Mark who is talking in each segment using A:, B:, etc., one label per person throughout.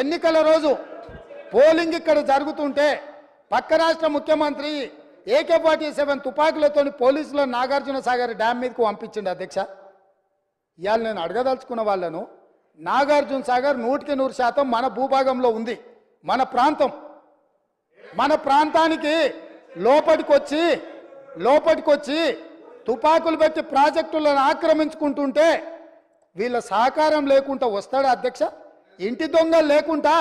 A: ఎన్నికల రోజు పోలింగ్ ఇక్కడ జరుగుతుంటే పక్క రాష్ట్ర ముఖ్యమంత్రి ఏకే ఫార్టీ సెవెన్ తుపాకులతో పోలీసులు నాగార్జున సాగర్ డ్యామ్ మీదకు పంపించండి అధ్యక్ష. ఇవాళ నేను అడగదలుచుకున్న వాళ్ళను నాగార్జున సాగర్ నూటికి నూరు శాతం మన భూభాగంలో ఉంది మన ప్రాంతం. మన ప్రాంతానికి లోపటికొచ్చి లోపటికొచ్చి తుపాకులు పెట్టి ప్రాజెక్టులను ఆక్రమించుకుంటుంటే వీళ్ళ సహకారం లేకుండా వస్తాడా అధ్యక్ష? ఇంటి దొంగలు లేకుండా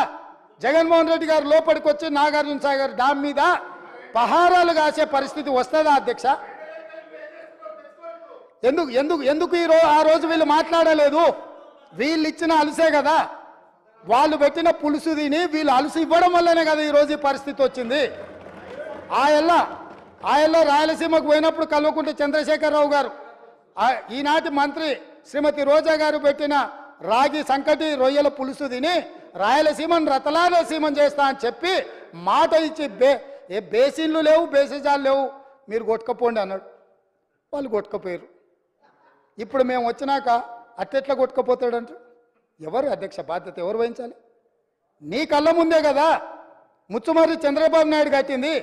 A: జగన్మోహన్ రెడ్డి గారు లోపలికి వచ్చి నాగార్జున సాగర్ డామ్ మీద పహారాలు కాసే పరిస్థితి వస్తుందా అధ్యక్ష? ఎందుకు ఎందుకు ఎందుకు ఈ రోజు ఆ రోజు వీళ్ళు మాట్లాడలేదు? వీళ్ళు ఇచ్చిన అలసే కదా. వాళ్ళు పెట్టిన పులుసు తిని వీళ్ళు అలసి ఇవ్వడం వల్లనే కదా ఈరోజు ఈ పరిస్థితి వచ్చింది. ఆయల్ల ఆయల్లో రాయలసీమకు పోయినప్పుడు కల్వకుంట్ల చంద్రశేఖరరావు గారు ఈనాటి మంత్రి శ్రీమతి రోజా గారు పెట్టిన రాగి సంకటి రొయ్యల పులుసు తిని రాయలసీమను రతలాలసీమం చేస్తా అని చెప్పి మాట ఇచ్చి బే ఏ బేసిన్లు లేవు బేసిజాలు లేవు. మీరు కొట్టుకపోండి అన్నాడు. వాళ్ళు కొట్టుకపోయారు. ఇప్పుడు మేము వచ్చినాక అట్టెట్లా కొట్టుకపోతాడంట? ఎవరు అధ్యక్ష బాధ్యత ఎవరు వహించాలి? నీ కళ్ళ ముందే కదా ముచ్చుమర్రి చంద్రబాబు నాయుడు కట్టింది.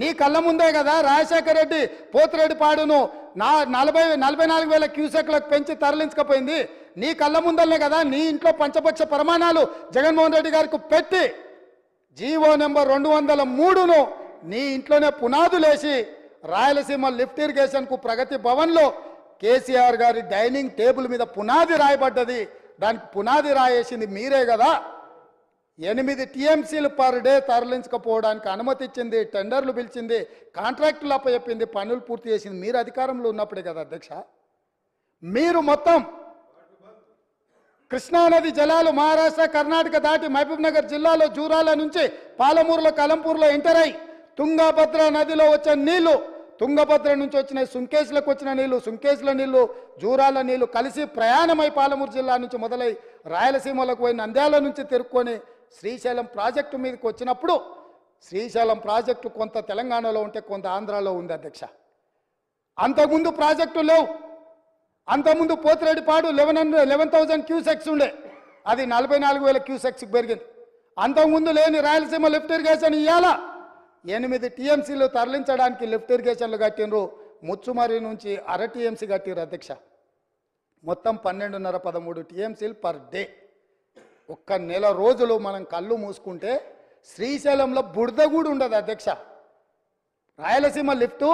A: నీ కళ్ళ ముందే కదా రాజశేఖర రెడ్డి పోతిరెడ్డి పాడును నా నలభై నలభై నాలుగు వేల క్యూసెక్లకు పెంచి తరలించకపోయింది. నీ కళ్ళ ముందరనే కదా నీ ఇంట్లో పంచపక్ష ప్రమాణాలు జగన్మోహన్ రెడ్డి గారికి పెట్టి జీవో నెంబర్ రెండు వందల మూడును నీ ఇంట్లోనే పునాదులేసి రాయలసీమ లిఫ్ట్ ఇరిగేషన్కు ప్రగతి భవన్లో కేసీఆర్ గారి డైనింగ్ టేబుల్ మీద పునాది రాయబడ్డది. దానికి పునాది రాయేసింది మీరే కదా. ఎనిమిది టీఎంసీలు పర్ డే తరలించకపోవడానికి అనుమతి ఇచ్చింది టెండర్లు పిలిచింది కాంట్రాక్టులు అప్పచెప్పింది పనులు పూర్తి చేసింది మీరు అధికారంలో ఉన్నప్పుడే కదా అధ్యక్ష. మీరు మొత్తం కృష్ణానది జలాలు మహారాష్ట్ర కర్ణాటక దాటి మహబూబ్నగర్ జిల్లాలో జూరాల నుంచి పాలమూరులో కలంపూర్లో ఎంటర్ అయి తుంగభద్ర నదిలో వచ్చే నీళ్ళు తుంగభద్ర నుంచి వచ్చిన సుంకేసులకు వచ్చిన నీళ్ళు సుంకేసుల నీళ్ళు జూరాల నీళ్ళు కలిసి ప్రయాణమై పాలమూరు జిల్లా నుంచి మొదలై రాయలసీమలకు పోయి నంద్యాల నుంచి తిరుక్కొని శ్రీశైలం ప్రాజెక్టు మీదకి వచ్చినప్పుడు శ్రీశైలం ప్రాజెక్టు కొంత తెలంగాణలో ఉంటే కొంత ఆంధ్రాలో ఉంది అధ్యక్ష. అంతకుముందు ప్రాజెక్టు లేవు. అంతకుముందు Pothireddypadu eleven hundred eleven thousand cusecs ఉండే. అది నలభై నాలుగు వేల క్యూసెక్స్కి పెరిగింది. అంతకుముందు లేని రాయలసీమ లిఫ్ట్ ఇరిగేషన్ ఇవాళ ఎనిమిది టీఎంసీలు తరలించడానికి లిఫ్ట్ ఇరిగేషన్లు కట్టినరు ముచ్చుమరి నుంచి అర టీఎంసీ కట్టిరు అధ్యక్ష. మొత్తం పన్నెండున్నర పదమూడు టీఎంసీలు పర్ డే. ఒక్క నెల రోజులు మనం కళ్ళు మూసుకుంటే శ్రీశైలంలో బురద కూడా ఉండదు అధ్యక్ష. రాయలసీమ లిఫ్టు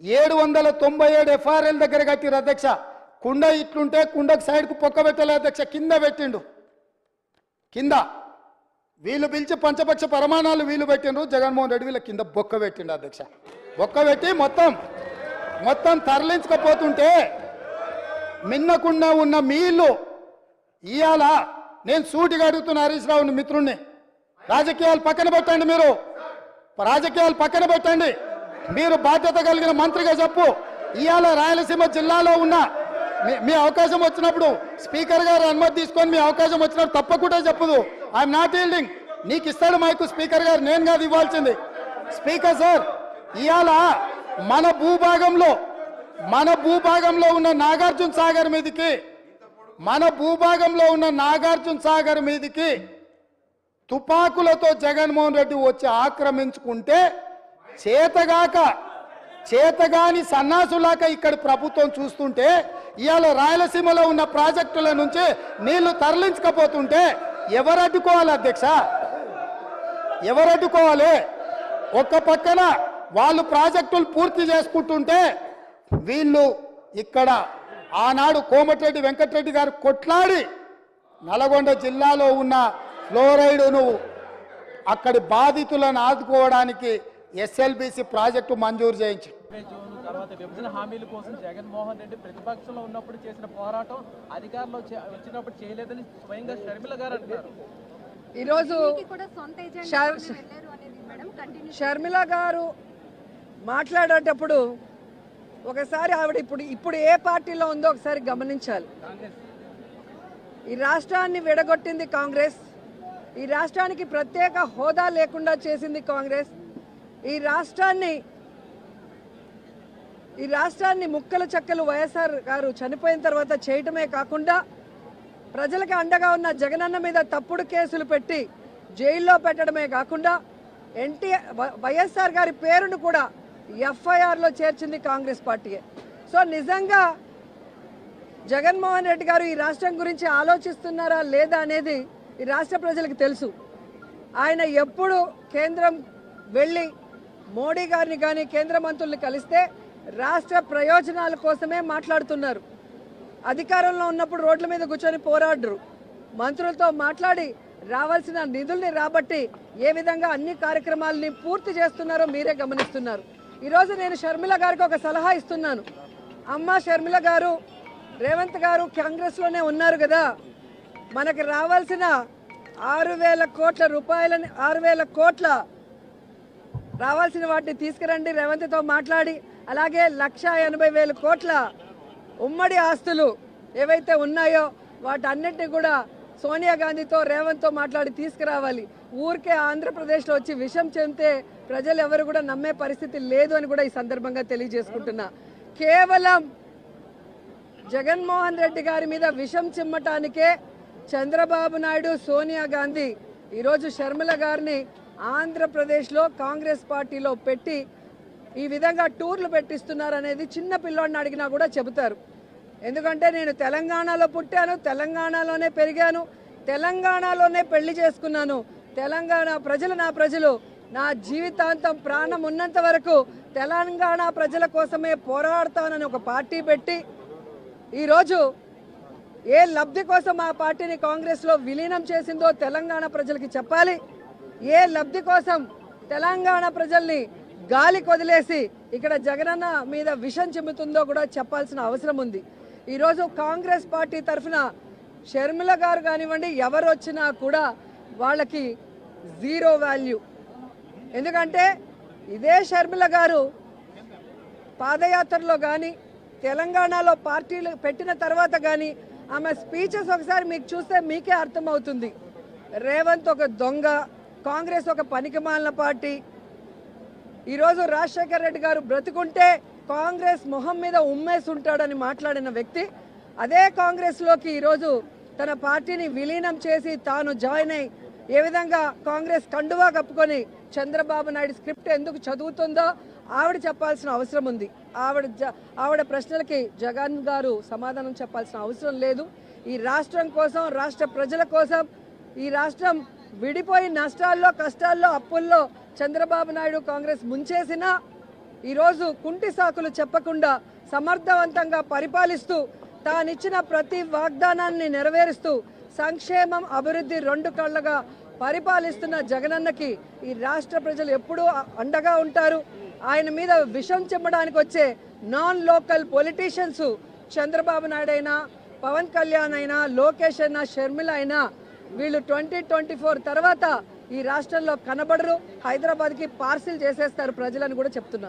A: ఏడు వందల తొంభై ఏడు ఎఫ్ఆర్ఎల్ దగ్గర కట్టిరు అధ్యక్ష. కుండ ఇట్లుంటే కుండకు సైడ్కు పొక్క పెట్టలే అధ్యక్ష కింద పెట్టిండు. కింద. వీళ్ళు పిలిచి పంచపక్ష ప్రమాణాలు వీళ్ళు పెట్టిండ్రు. జగన్మోహన్ రెడ్డి వీళ్ళ కింద బొక్క పెట్టిండు అధ్యక్ష. బొక్క పెట్టి మొత్తం మొత్తం తరలించకపోతుంటే మిన్నకుండా ఉన్న మీళ్ళు ఇవాళ నేను సూటిగా అడుగుతున్న హరీష్ రావుని మిత్రుణ్ణి. రాజకీయాలు పక్కన పెట్టండి మీరు. రాజకీయాలు పక్కన పెట్టండి. మీరు బాధ్యత కలిగిన మంత్రిగా చెప్పు. ఇవాళ రాయలసీమ జిల్లాలో ఉన్న మీ- అవకాశం వచ్చినప్పుడు స్పీకర్ గారు అనుమతి తీసుకొని మీ అవకాశం వచ్చినప్పుడు తప్పకుండా చెప్పదు. ఐఎమ్ నాట్ హీల్డింగ్ నీకు ఇస్తాడు మైకు స్పీకర్ గారు నేను కాదు ఇవ్వాల్సింది. స్పీకర్ సార్ ఇవాళ మన భూభాగంలో మన భూభాగంలో ఉన్న నాగార్జున సాగర్ మీదకి మన భూభాగంలో ఉన్న నాగార్జున సాగర్ మీదకి తుపాకులతో జగన్మోహన్ రెడ్డి వచ్చి ఆక్రమించుకుంటే చేతగాక చేతగాని సన్నాసులాక ఇక్కడ ప్రభుత్వం చూస్తుంటే ఇవాళ రాయలసీమలో ఉన్న ప్రాజెక్టుల నుంచి నీళ్ళు తరలించకపోతుంటే ఎవరు అడ్డుకోవాలి అధ్యక్ష? ఎవరు అడ్డుకోవాలి? ఒక్క పక్కన వాళ్ళు ప్రాజెక్టులు పూర్తి చేసుకుంటుంటే వీళ్ళు ఇక్కడ ఆనాడు కోమటిరెడ్డి వెంకటరెడ్డి గారు కొట్లాడి నల్గొండ జిల్లాలో ఉన్న ఫ్లోరైడును అక్కడి బాధితులను ఆదుకోవడానికి ఎస్ఎల్బిసి ప్రాజెక్టు మంజూరు చేయించి
B: తర్వాత విభజన హామీల కోసం జగన్మోహన్ రెడ్డి ప్రతిపక్షంలో ఉన్నప్పుడు చేసిన పోరాటం అధికారంలో వచ్చినప్పుడు చేయలేదని స్వయంగా షర్మిల గారు అంటున్నారు.
C: ఈరోజు షర్మిల గారు మాట్లాడేటప్పుడు ఒకసారి ఆవిడ ఇప్పుడు ఇప్పుడు ఏ పార్టీలో ఉందో ఒకసారి గమనించాలి. ఈ రాష్ట్రాన్ని విడగొట్టింది కాంగ్రెస్ ఈ రాష్ట్రానికి ప్రత్యేక హోదా లేకుండా చేసింది కాంగ్రెస్ ఈ రాష్ట్రాన్ని ఈ రాష్ట్రాన్ని ముక్కలు చెక్కలు వైఎస్ఆర్ గారు చనిపోయిన తర్వాత చేయటమే కాకుండా ప్రజలకు అండగా ఉన్న జగనన్న మీద తప్పుడు కేసులు పెట్టి జైల్లో పెట్టడమే కాకుండా ఎన్టీఆర్ వైఎస్ఆర్ గారి పేరును కూడా ఎఫ్ఐఆర్లో చేర్చింది కాంగ్రెస్ పార్టీయే. సో నిజంగా జగన్మోహన్ రెడ్డి గారు ఈ రాష్ట్రం గురించి ఆలోచిస్తున్నారా లేదా అనేది ఈ రాష్ట్ర ప్రజలకు తెలుసు. ఆయన ఎప్పుడు కేంద్రం వెళ్ళి మోడీ గారిని కానీ కేంద్ర మంత్రుల్ని కలిస్తే రాష్ట్ర ప్రయోజనాల కోసమే మాట్లాడుతున్నారు. అధికారంలో ఉన్నప్పుడు రోడ్ల మీద కూర్చొని పోరాడరు. మంత్రులతో మాట్లాడి రావాల్సిన నిధుల్ని రాబట్టి ఏ విధంగా అన్ని కార్యక్రమాలని పూర్తి చేస్తున్నారో మీరే గమనిస్తున్నారు. ఈరోజు నేను షర్మిల గారికి ఒక సలహా ఇస్తున్నాను. అమ్మ షర్మిల గారు రేవంత్ గారు కాంగ్రెస్లోనే ఉన్నారు కదా. మనకి రావాల్సిన ఆరు వేల కోట్ల రూపాయలని ఆరు వేల కోట్ల రావాల్సిన వాటిని తీసుకురండి. రేవంత్తో మాట్లాడి అలాగే లక్ష ఎనభై వేల కోట్ల ఉమ్మడి ఆస్తులు ఏవైతే ఉన్నాయో వాటన్నిటిని కూడా సోనియా గాంధీతో రేవంత్తో మాట్లాడి తీసుకురావాలి. ఊరికే ఆంధ్రప్రదేశ్లో వచ్చి విషం చెందితే ప్రజలు ఎవరు కూడా నమ్మే పరిస్థితి లేదు అని కూడా ఈ సందర్భంగా తెలియజేసుకుంటున్నా. కేవలం జగన్మోహన్ రెడ్డి గారి మీద విషం చిమ్మటానికే చంద్రబాబు నాయుడు సోనియా గాంధీ ఈరోజు షర్మిల గారిని ఆంధ్రప్రదేశ్లో కాంగ్రెస్ పార్టీలో పెట్టి ఈ విధంగా టూర్లు పెట్టిస్తున్నారు అనేది చిన్న పిల్లోడిని అడిగినా కూడా చెబుతారు. ఎందుకంటే నేను తెలంగాణలో పుట్టాను తెలంగాణలోనే పెరిగాను తెలంగాణలోనే పెళ్ళి చేసుకున్నాను. తెలంగాణ ప్రజలు నా ప్రజలు. నా జీవితాంతం ప్రాణం ఉన్నంత వరకు తెలంగాణ ప్రజల కోసమే పోరాడతానని ఒక పార్టీ పెట్టి ఈరోజు ఏ లబ్ధి కోసం ఆ పార్టీని కాంగ్రెస్లో విలీనం చేసిందో తెలంగాణ ప్రజలకి చెప్పాలి. ఏ లబ్ధి కోసం తెలంగాణ ప్రజల్ని గాలి కొదిలేసి ఇక్కడ జగనన్న మీద విషం చిమ్ముతుందో కూడా చెప్పాల్సిన అవసరం ఉంది. ఈరోజు కాంగ్రెస్ పార్టీ తరఫున షర్మిల గారు కానివ్వండి ఎవరు వచ్చినా కూడా వాళ్ళకి జీరో వాల్యూ. ఎందుకంటే ఇదే షర్మిల గారు పాదయాత్రలో కానీ తెలంగాణలో పార్టీలు పెట్టిన తర్వాత కానీ ఆమె స్పీచెస్ ఒకసారి మీకు చూస్తే మీకే అర్థమవుతుంది. రేవంత్ ఒక దొంగ కాంగ్రెస్ ఒక పనికిమాలిన పార్టీ. ఈరోజు రాజశేఖర్ రెడ్డి గారు బ్రతుకుంటే కాంగ్రెస్ మొహం మీద ఉమ్మేసి ఉంటాడని మాట్లాడిన వ్యక్తి. అదే కాంగ్రెస్లోకి ఈరోజు తన పార్టీని విలీనం చేసి తాను జాయిన్ అయి ఏ విధంగా కాంగ్రెస్ కండువా కప్పుకొని చంద్రబాబు నాయుడు స్క్రిప్ట్ ఎందుకు చదువుతుందో ఆవిడ చెప్పాల్సిన అవసరం ఉంది. ఆవిడ జ- ఆవిడ ప్రశ్నలకి జగన్ గారు సమాధానం చెప్పాల్సిన అవసరం లేదు. ఈ రాష్ట్రం కోసం రాష్ట్ర ప్రజల కోసం ఈ రాష్ట్రం విడిపోయి నష్టాల్లో కష్టాల్లో అప్పుల్లో చంద్రబాబు నాయుడు కాంగ్రెస్ ముంచేసినా ఈరోజు కుంటి సాకులు చెప్పకుండా సమర్థవంతంగా పరిపాలిస్తూ తానిచ్చిన ప్రతి వాగ్దానాన్ని నెరవేరుస్తూ సంక్షేమం అభివృద్ధి రెండు కళ్ళగా పరిపాలిస్తున్న జగనన్నకి ఈ రాష్ట్ర ప్రజలు ఎప్పుడూ అండగా ఉంటారు. ఆయన మీద విషం చెమ్మడానికి వచ్చే non local politicians Chandrababu Naidu అయినా పవన్ కళ్యాణ్ అయినా లోకేష్ అయినా షర్మిల అయినా వీళ్ళు ట్వంటీ ట్వంటీ ఫోర్ తర్వాత ఈ రాష్ట్రంలో కనబడరు. హైదరాబాద్కి పార్సిల్ చేసేస్తారు ప్రజలని కూడా చెప్తున్నా.